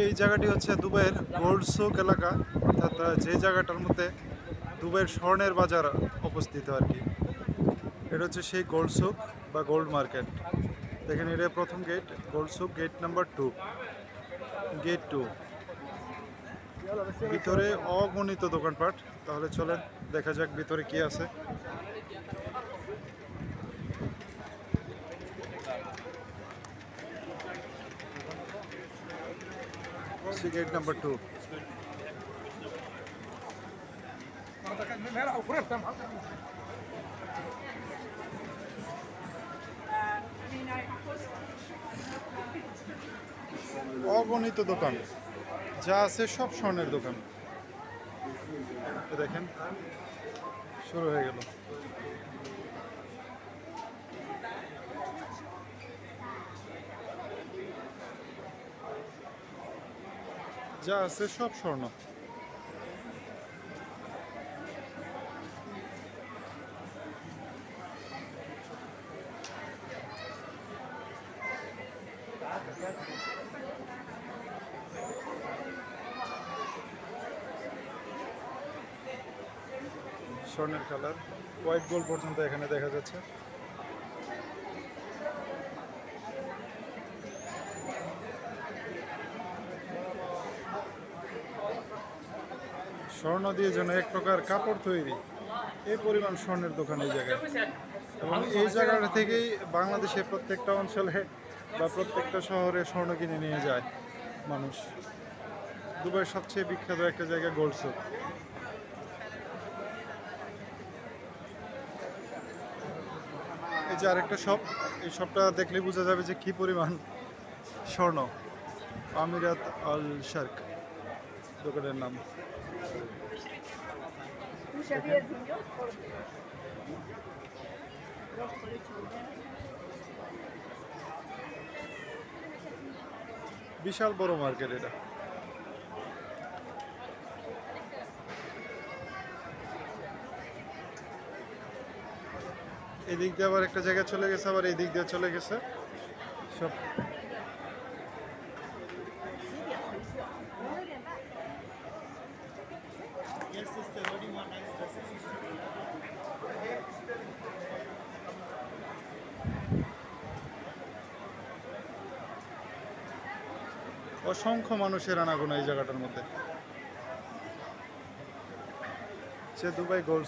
এই জায়গাটি হচ্ছে দুবাইয়ের গোল্ড সুক এলাকা। অর্থাৎ যে জায়গাটার মধ্যে দুবাইয়ের স্বর্ণের বাজার অবস্থিত আর কি। এটা হচ্ছে সেই গোল্ড সুক বা গোল্ড মার্কেট। দেখেন, এটা প্রথম gate gold souk gate number two. Gate two. ভিতরে অগণিত দোকানপাট। তাহলে চলেন, দেখা যাক ভিতরে কি আছে। Gate number two. অগণিত দোকান। যা আছে সব স্বর্ণের দোকান। দেখেন শুরু হয়ে গেল। যা আছে সব স্বর্ণ। স্বর্ণের কালার। হোয়াইট গোল্ড পর্যন্ত এখানে দেখা যাচ্ছে। স্বর্ণ দিয়ে যেন এক প্রকার কাপড় তৈরি। এই পরিমাণ স্বর্ণের দোকান এই জায়গায়। এবং এই জায়গাটা থেকেই বাংলাদেশের প্রত্যেকটা অঞ্চলে বা প্রত্যেকটা শহরে স্বর্ণ কিনে নিয়ে যায় মানুষ। দুবাইয়ের সবচেয়ে বিখ্যাত একটা জায়গা গোল্ড সুক এই যে আরেকটা শপ, এই শপটা দেখলে বোঝা যাবে যে কি পরিমাণ স্বর্ণ। আমিরাত আল শার্ক, দোকানের নাম। বিশাল বড় মার্কেট এটা। এদিক দিয়ে আবার একটা জায়গায় চলে গেছে, আবার এই দিক দিয়ে চলে গেছে। সব অসংখ্য মানুষের আনাগোনা এই জায়গাটার মধ্যে। সে দুবাই গোল্ড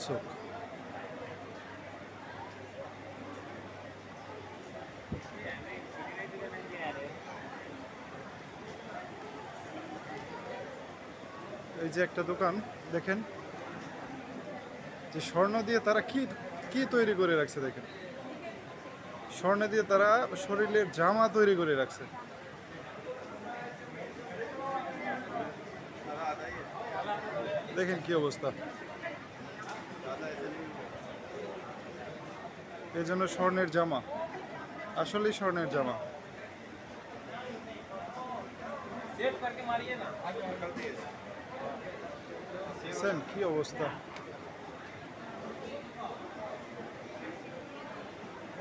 এই যে একটা দোকান দেখেন যে স্বর্ণ দিয়ে তারা কি কি তৈরি করে রাখছে দেখেন স্বর্ণ দিয়ে তারা শরীরের জামা তৈরি করে রাখছে দেখেন কি অবস্থা এই জন্য স্বর্ণের জামা আসলেই স্বর্ণের জামা सेव करके मारिए ना দেখছেন কি অবস্থা?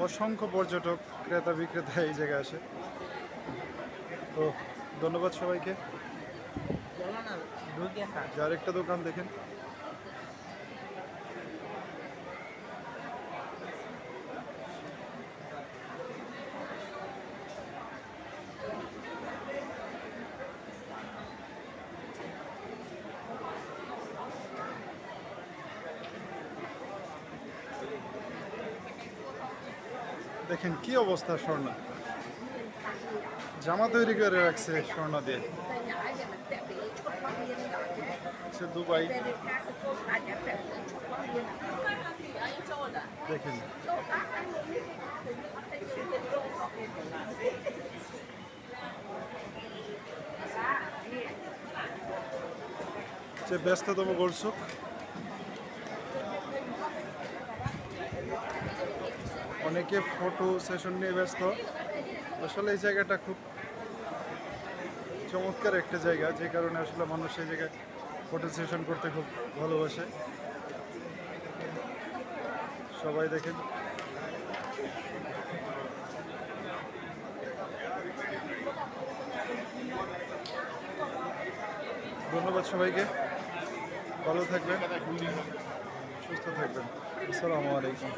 অসংখ্য পর্যটক ক্রেতা বিক্রেতা এই জায়গায় আসে। তো ধন্যবাদ সবাইকে। যার একটা দোকান দেখেন। দেখেন কি অবস্থা স্বর্ণ। জামা তৈরি করে রাখছে স্বর্ণ দিয়ে। সে দুবাই। দেখেন। যে ব্যস্ততম গোলসুক অনেকে ফটো সেশন নিয়ে ব্যস্ত। আসলে এই জায়গাটা খুব চমৎকার একটা জায়গা, যে কারণে আসলে মানুষ এই জায়গায় ফটো সেশন করতে খুব ভালোবাসে। সবাই দেখেন। ধন্যবাদ সবাইকে। ভালো থাকবেন। সুস্থ থাকবেন। আসসালামু আলাইকুম।